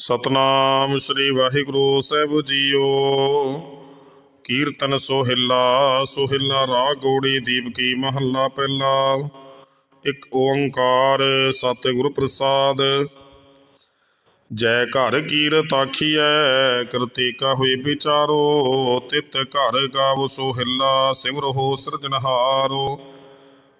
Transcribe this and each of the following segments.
ਸਤਨਾਮ ਸ੍ਰੀ ਵਾਹਿਗੁਰੂ ਸਾਹਿਬ ਜੀਓ। ਕੀਰਤਨ ਸੋਹਿਲਾ ਸੋਹਿਲਾ ਰਾਗ ਦੀਪਕੀ ਮਹੱਲਾ ਪਹਿਲਾ। ਇੱਕ ਓੰਕਾਰ ਸਤਿਗੁਰ ਪ੍ਰਸਾਦ। ਜੈ ਘਰ ਕੀਰਤ ਆਖੀਐ ਕਰਤੇ ਕਾ ਹੋਈ ਵਿਚਾਰੋ। ਤਿਤ ਘਰ ਗਾਵ ਸੋਹਿਲਾ, ਸਿਮਰੋ ਸਿਰਜਨਹਾਰੋ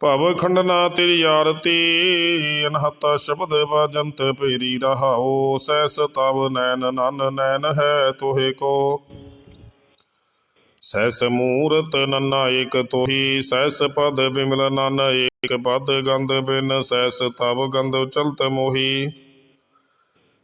ਭਵ ਖੰਡਨਾ ਤੇਰੀ ਆਰਤੀ ਅਨਹਤ ਸ਼ਬਦ ਵਾਜੰਤ ਭੇਰੀ ਰਹਾਓ ਸੈਸ ਤਵ ਨੈਨ ਨਨ ਨੈਨ ਹੈ ਤੋਹੇ ਕੋ। ਸੈਸ ਮੂਰਤ ਨੰਨਾ ਏਕ ਤੋਹੀ ਸੈਸ ਪਦ ਬਿਮਲ ਨਨ ਏਕ ਪਦ ਗੰਧ ਬਿਨ ਸੈਸ ਤਵ ਗੰਧ ਚਲਤ ਮੋਹੀ।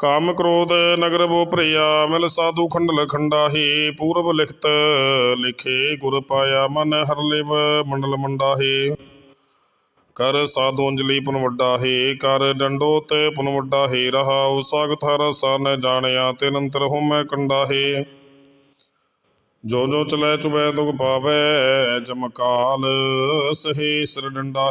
ਕਾਮ ਕ੍ਰੋਧ ਨਗਰ ਬੋ ਭਰਿਆ, ਮਿਲ ਸਾਧੂ ਖੰਡਲ ਖੰਡਾਹੇ, ਪੂਰਬ ਲਿਖਤ ਲਿਖੇ ਗੁਰ ਪਾਇਆ, ਮਨ ਹਰ ਮੰਡਲ ਮੰਡਾਹੀ। ਕਰ ਸਾਧੂ ਅੰਜਲੀ ਪੁਨ ਕਰ ਡੰਡੋਤ ਪੁਨ ਵੱਡਾ ਹੈ ਰਹਾਉ ਸਾਗਤ ਹਰ ਸਨ ਜਾਣਿਆ ਤੇ ਨੰਤਰ ਹੋਮੈ ਕੰਡਾ ਜੋ ਜੋ ਚਲੈ ਚੁਬੈ ਦੁਖ ਪਾਵੈ ਜਮਕਾਲ ਸਹੇ ਸਿਰ ਡੰਡਾ